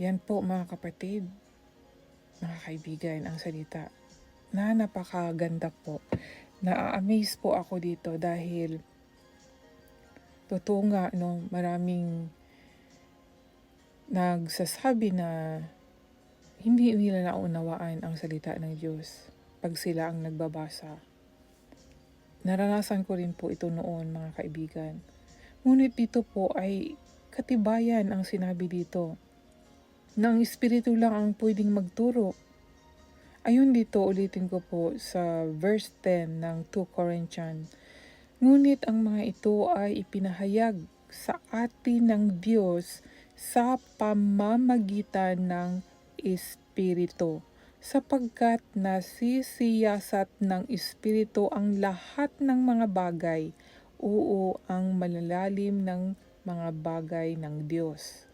Yan po mga kapatid, mga kaibigan, ang salita na napakaganda po. Na-amaze po ako dito dahil totoo nga no, maraming nagsasabi na hindi nila naunawaan ang salita ng Diyos pag sila ang nagbabasa. Naranasan ko rin po ito noon mga kaibigan. Ngunit dito po ay katibayan ang sinabi dito na Espiritu lang ang pwedeng magturo. Ayun dito, ulitin ko po sa verse 10 ng 2 Corinthians. Ngunit ang mga ito ay ipinahayag sa atin ng Diyos sa pamamagitan ng Espiritu sapagkat nasisiyasat ng Espiritu ang lahat ng mga bagay, oo ang malalalim ng mga bagay ng Diyos.